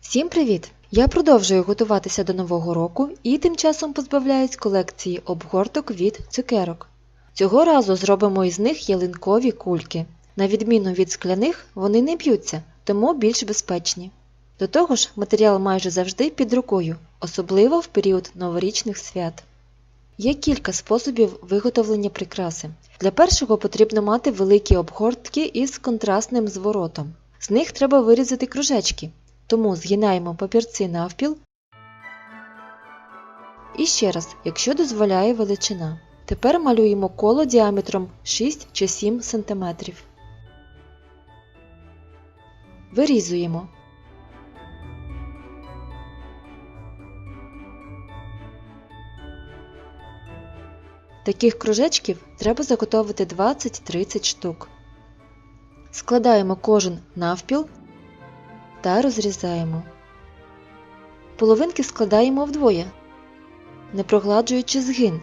Всім привіт! Я продовжую готуватися до нового року і тим часом позбавляюсь колекції обгорток від цукерок. Цього разу зробимо із них ялинкові кульки. На відміну від скляних, вони не б'ються, тому більш безпечні. До того ж, матеріал майже завжди під рукою, особливо в період новорічних свят. Є кілька способів виготовлення прикраси. Для першого потрібно мати великі обгортки із контрастним зворотом. З них треба вирізати кружечки, тому згинаємо папірці навпіл. І ще раз, якщо дозволяє величина. Тепер малюємо коло діаметром 6 чи 7 см. Вирізуємо. Таких кружечків треба заготовити 20-30 штук. Складаємо кожен навпіл та розрізаємо. Половинки складаємо вдвоє, не прогладжуючи згин.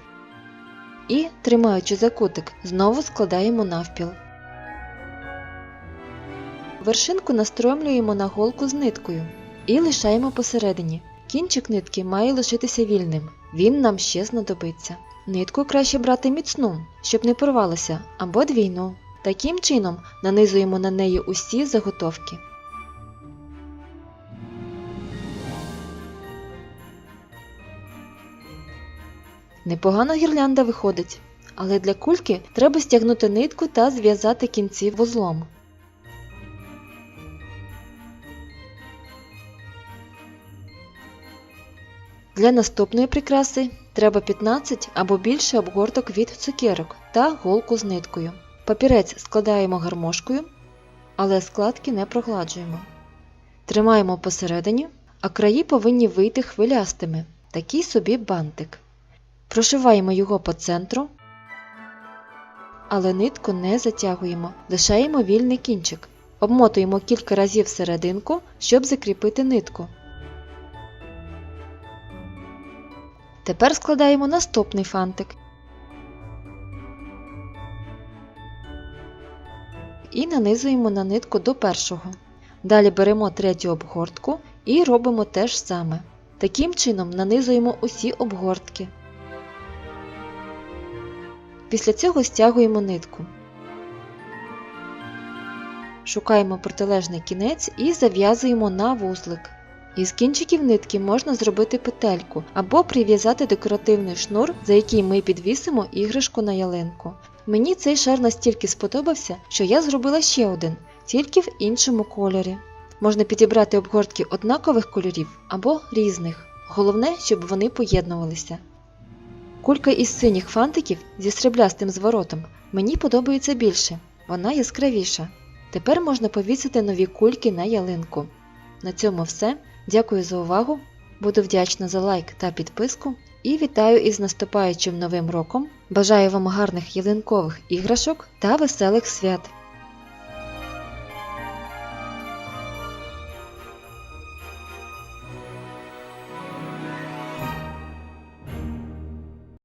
І, тримаючи за кутик, знову складаємо навпіл. Вершинку настромлюємо на голку з ниткою і лишаємо посередині. Кінчик нитки має лишитися вільним, він нам ще знадобиться. Нитку краще брати міцну, щоб не порвалася, або двійну. Таким чином нанизуємо на неї усі заготовки. Непогано гірлянда виходить, але для кульки треба стягнути нитку та зв'язати кінці вузлом. Для наступної прикраси треба 15 або більше обгорток від цукерок та голку з ниткою. Папірець складаємо гармошкою, але складки не прогладжуємо. Тримаємо посередині, а краї повинні вийти хвилястими, такий собі бантик. Прошиваємо його по центру, але нитку не затягуємо, лишаємо вільний кінчик. Обмотуємо кілька разів серединку, щоб закріпити нитку. Тепер складаємо наступний фантик. І нанизуємо на нитку до першого. Далі беремо третю обгортку і робимо те ж саме. Таким чином нанизуємо усі обгортки. Після цього стягуємо нитку. Шукаємо протилежний кінець і зав'язуємо на вузлик. Із кінчиків нитки можна зробити петельку або прив'язати декоративний шнур, за який ми підвісимо іграшку на ялинку. Мені цей шар настільки сподобався, що я зробила ще один, тільки в іншому кольорі. Можна підібрати обгортки однакових кольорів або різних. Головне, щоб вони поєднувалися. Кулька із синіх фантиків зі сріблястим зворотом мені подобається більше, вона яскравіша. Тепер можна повісити нові кульки на ялинку. На цьому все. Дякую за увагу. Буду вдячна за лайк та підписку. І вітаю із наступаючим новим роком. Бажаю вам гарних ялинкових іграшок та веселих свят!